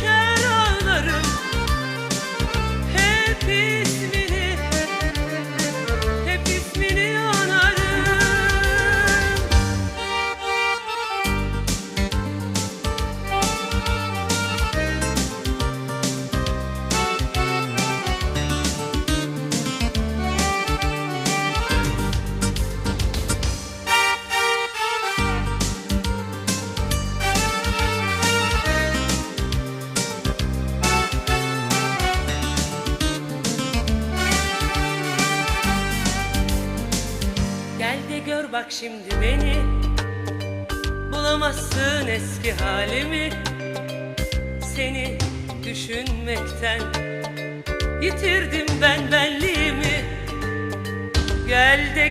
shine. Gel de gör bak şimdi beni. Bulamazsın eski halimi. Seni düşünmekten Yitirdim ben benliğimi. Gel de